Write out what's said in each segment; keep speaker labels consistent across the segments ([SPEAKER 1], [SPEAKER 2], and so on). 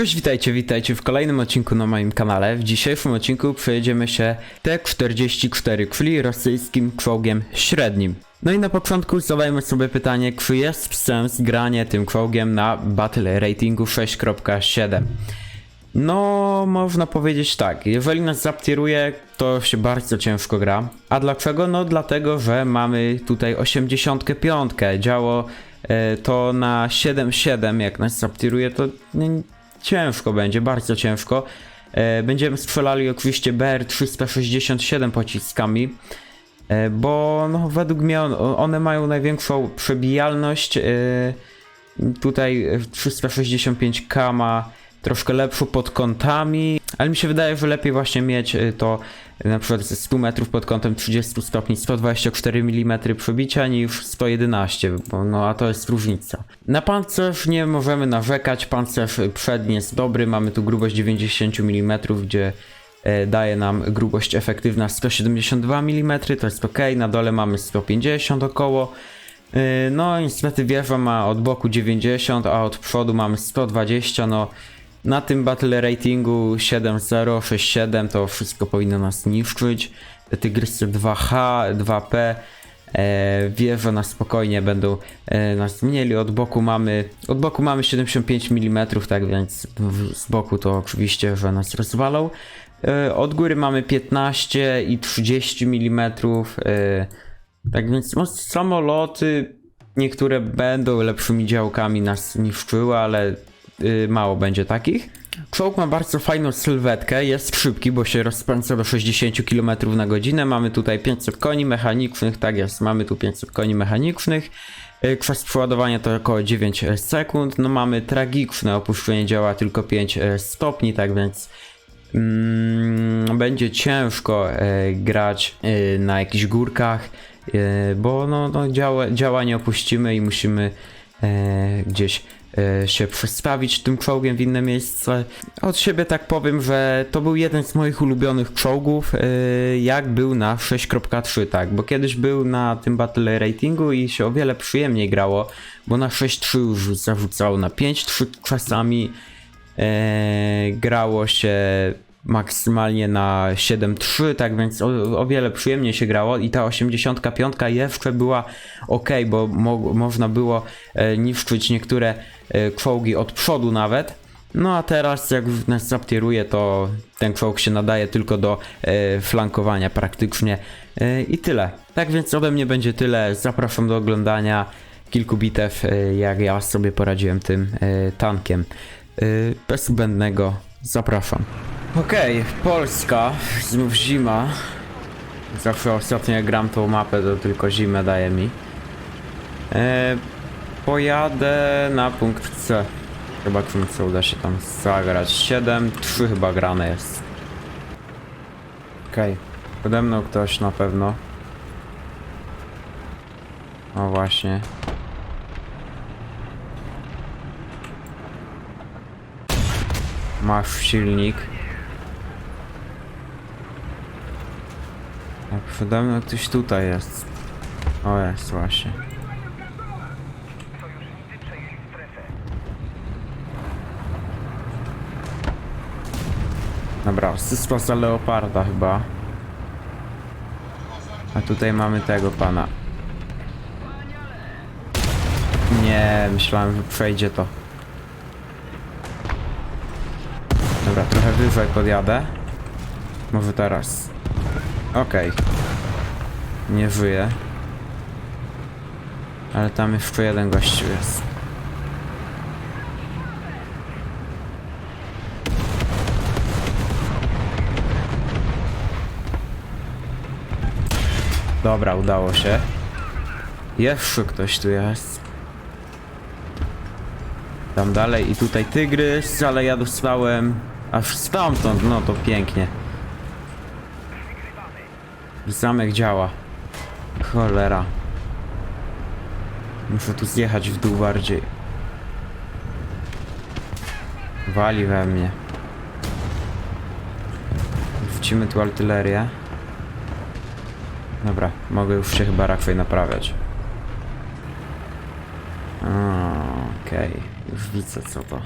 [SPEAKER 1] Cześć, witajcie, witajcie w kolejnym odcinku na moim kanale. W dzisiejszym odcinku przejedziemy się T-44 Kfli rosyjskim czołgiem średnim. No i na początku zadajmy sobie pytanie, czy jest sens granie tym czołgiem na battle ratingu 6.7? No, można powiedzieć tak. Jeżeli nas zaptieruje, to się bardzo ciężko gra. A dlaczego? No, dlatego, że mamy tutaj 85. Działo e, to na 7.7. Jak nas zaptieruje, to ciężko będzie, bardzo ciężko. E, będziemy strzelali oczywiście BR-367 pociskami. E, bo no, według mnie on, one mają największą przebijalność. E, tutaj e, 365K ma troszkę lepszą pod kątami, ale mi się wydaje, że lepiej właśnie mieć e, to e, na przykład ze 100 metrów pod kątem 30 stopni 124 mm przebicia niż 111, bo no a to jest różnica. Na pancerz nie możemy narzekać, pancerz przedni jest dobry, mamy tu grubość 90 mm, gdzie e, daje nam grubość efektywna 172 mm, to jest ok, na dole mamy 150 około. Yy, No, niestety wieża ma od boku 90, a od przodu mamy 120. No, na tym battle ratingu 7.0, 6.7 to wszystko powinno nas niszczyć. Te tygrysy 2H, 2P, e, wieże na spokojnie będą e, nas mieli. Od boku mamy, od boku mamy 75 mm, tak więc z boku to oczywiście, że nas rozwalą. E, od góry mamy 15 i 30 mm. E, tak więc no, samoloty niektóre będą lepszymi działkami nas niszczyły, ale mało będzie takich. Czołg ma bardzo fajną sylwetkę, jest szybki, bo się rozpędza do 60 km na godzinę. Mamy tutaj 500 koni mechanicznych, tak jest, mamy tu 500 koni mechanicznych. Y, Czas przeładowania to około 9 sekund. No mamy tragiczne opuszczenie działa tylko 5 stopni, tak więc mm, będzie ciężko e, grać e, na jakichś górkach, e, bo no, no działa, działa nie opuścimy i musimy e, gdzieś się przestawić tym czołgiem w inne miejsce. Od siebie tak powiem, że to był jeden z moich ulubionych czołgów, e, jak był na 6.3, tak, bo kiedyś był na tym battle ratingu i się o wiele przyjemniej grało, bo na 6.3 już zarzucało na 5.3 czasami e, grało się maksymalnie na 7.3, tak więc o, o wiele przyjemniej się grało i ta 85 jeszcze była ok, bo mo, można było e, niszczyć niektóre e, od przodu nawet. No a teraz jak nas zaptieruje, to ten czołg się nadaje tylko do e, flankowania praktycznie e, i tyle. Tak więc ode mnie będzie tyle. Zapraszam do oglądania kilku bitew, e, jak ja sobie poradziłem tym e, tankiem. E, bez zbędnego zapraszam. Okej, Polska, znów zima. Zawsze ostatnio jak gram tą mapę, to tylko zimę daje mi. E, pojadę na punkt C. Chyba co uda się tam zagrać. 7, 3 chyba grane jest. Okej, pode mną ktoś na pewno. O właśnie. Masz silnik. Mną ktoś tutaj jest. O jest właśnie. Dobra, sysła za leoparda chyba. A tutaj mamy tego pana. Nie, myślałem, że przejdzie to. Dobra, trochę wyżej podjadę. Może teraz. Okej. Nie żyje. Ale tam jeszcze jeden gościu jest. Dobra, udało się. Jeszcze ktoś tu jest. Tam dalej i tutaj tygrys, ale ja dostałem aż stamtąd, no to pięknie. Zamek działa. Cholera. Muszę tu zjechać w dół bardziej. Wali we mnie. Wrzucimy tu artylerię. Dobra, mogę już się chyba raczej naprawiać. Okej, już widzę co to.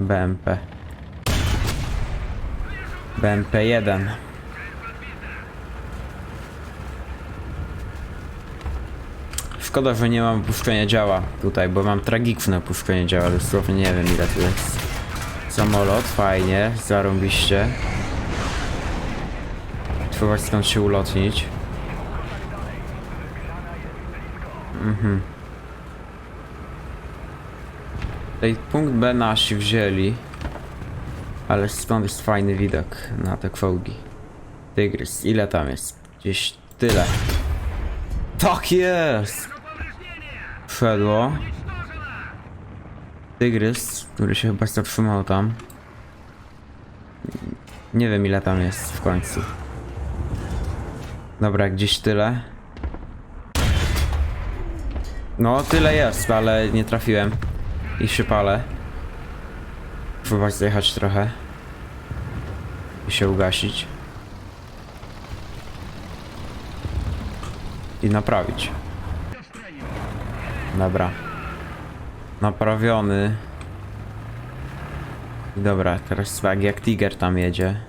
[SPEAKER 1] BMP. BMP-1. Szkoda, że nie mam opuszczenia działa tutaj, bo mam tragiczne opuszczenie działa, dosłownie nie wiem ile tu jest. Samolot, fajnie, zarąbiście. Trzeba stąd się ulotnić. Mhm. Tutaj punkt B nasi wzięli. Ale stąd jest fajny widok na te kwołgi. Tygrys, ile tam jest? Gdzieś tyle. Tak jest! Wszedło. Tygrys, który się chyba zatrzymał tam. Nie wiem ile tam jest w końcu. Dobra, gdzieś tyle. No, tyle jest, ale nie trafiłem. I się palę. Próbować zjechać trochę. I się ugasić. I naprawić. Dobra. Naprawiony. Dobra, teraz tak jak Tiger tam jedzie.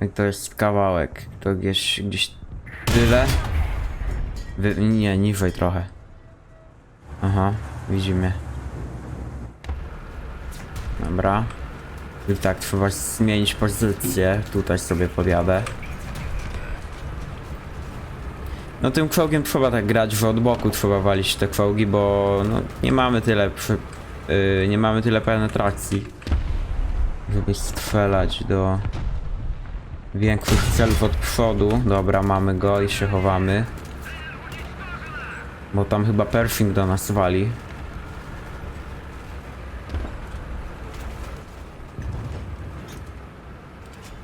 [SPEAKER 1] I to jest kawałek. To gdzieś, gdzieś tyle. Wy, nie, niżej trochę. Aha, widzimy. Dobra. I tak, trzeba zmienić pozycję. Tutaj sobie podjadę. No tym czołgiem trzeba tak grać, że od boku trzeba walić te czołgi, bo no, nie mamy tyle przy, yy, nie mamy tyle penetracji, żeby strzelać do większych celów od przodu. Dobra, mamy go i się chowamy. Bo tam chyba Perfing do nas wali.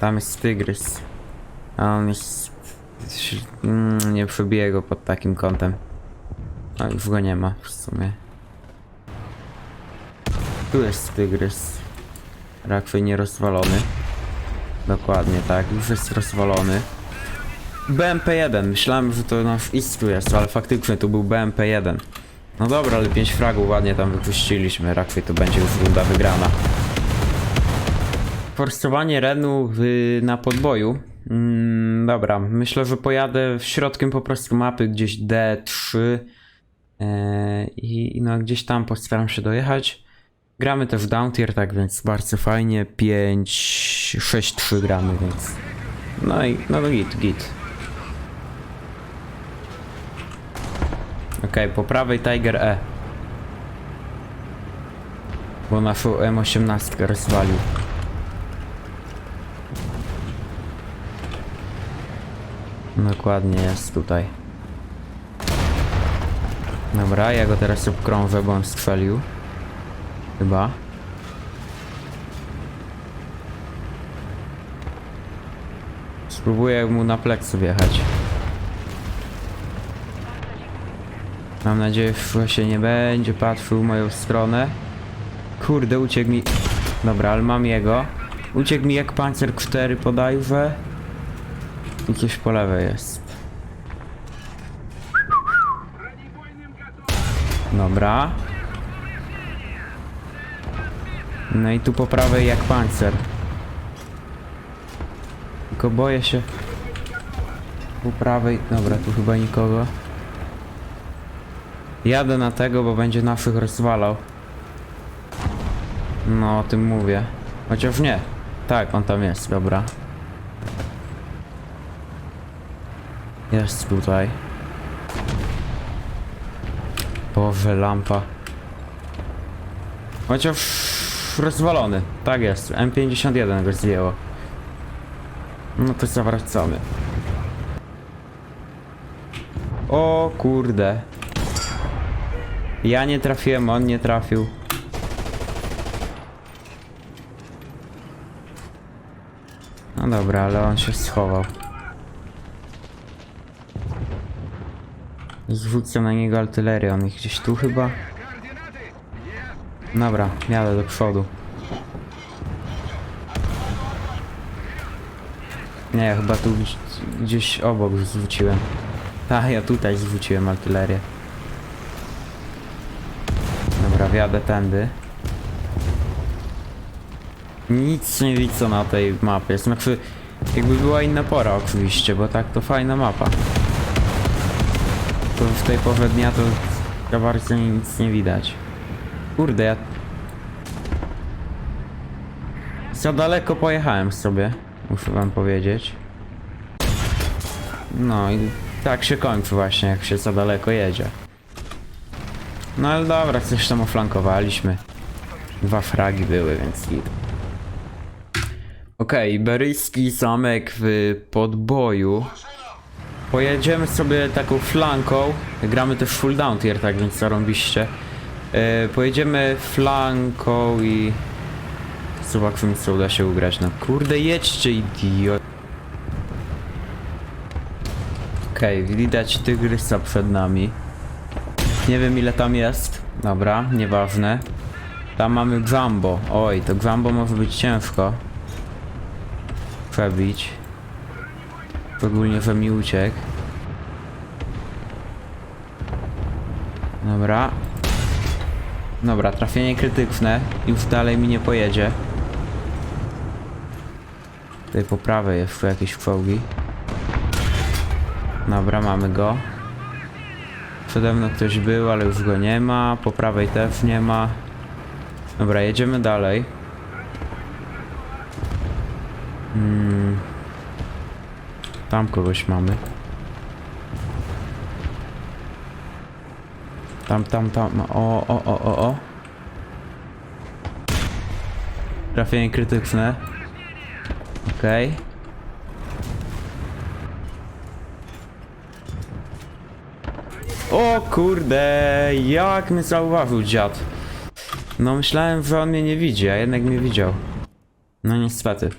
[SPEAKER 1] Tam jest Tygrys. A on jest... Mm, nie przebiję go pod takim kątem. A już go nie ma w sumie. Tu jest Tygrys. Rakwy nierozwalony. Dokładnie tak, już jest rozwalony. BMP-1, myślałem, że to nasz Istru jest, ale faktycznie to był BMP-1. No dobra, ale 5 fragów ładnie tam wypuściliśmy, raczej to będzie już runda wygrana. Forsowanie Renu w, na podboju. Mm, dobra, myślę, że pojadę w środkiem po prostu mapy, gdzieś D3 e, i no gdzieś tam postaram się dojechać. Gramy też w down tier, tak więc bardzo fajnie, 5, 6, 3 gramy, więc no i no git, git. Okej, po prawej Tiger E. Bo naszą M18 rozwalił. Dokładnie jest tutaj. Dobra, ja go teraz obkrążę, bo on strzelił. Chyba. Spróbuję mu na plecy wjechać. Mam nadzieję, że się nie będzie patrzył w moją stronę. Kurde, uciekł mi... Dobra, ale mam jego. Uciekł mi jak pancer 4 podajże. Gdzieś po lewej jest. Dobra. No i tu po prawej jak pancer. Tylko boję się. Po prawej. Dobra, tu chyba nikogo. Jadę na tego, bo będzie naszych rozwalał. No, o tym mówię. Chociaż nie. Tak, on tam jest, dobra. Jest tutaj. Boże, lampa. Chociaż rozwalony. Tak jest. M51 go zdjęło. No to zawracamy. O kurde. Ja nie trafiłem, on nie trafił. No dobra, ale on się schował. Zrzucę na niego artylerię, on ich gdzieś tu chyba. Dobra, jadę do przodu. Nie, ja chyba tu gdzieś, gdzieś obok zwróciłem. Tak, ja tutaj zwróciłem artylerię. Dobra, wjadę tędy. Nic nie widzę na tej mapie. Znaczy, jakby była inna pora oczywiście, bo tak to fajna mapa. To w tej porze dnia to za bardzo nic nie widać. Kurde, ja... Za daleko pojechałem sobie, muszę wam powiedzieć. No i tak się kończy właśnie, jak się za daleko jedzie. No ale dobra, coś tam oflankowaliśmy. Dwa fragi były, więc git. Okej, iberyjski zamek w podboju. Pojedziemy sobie taką flanką. Gramy też full down tier, tak więc zarąbiście. E, pojedziemy flanką i... Zobaczymy co uda się ugrać. No kurde, jedźcie idiot. Okej, widać tygrysa przed nami. Nie wiem ile tam jest. Dobra, nieważne. Tam mamy Gwambo. Oj, to Gwambo może być ciężko. Przebić. Szczególnie, że mi uciekł. Dobra. Dobra, trafienie krytyczne. Już dalej mi nie pojedzie. Tutaj po prawej jeszcze jakieś czołgi. Dobra, mamy go. Przede mną ktoś był, ale już go nie ma. Po prawej też nie ma. Dobra, jedziemy dalej. Mm. Tam kogoś mamy. Tam, tam, tam. O, o, o, o, o. Trafienie krytyczne. Okej. O kurde, jak mnie zauważył dziad. No myślałem, że on mnie nie widzi, a jednak mnie widział. No niestety.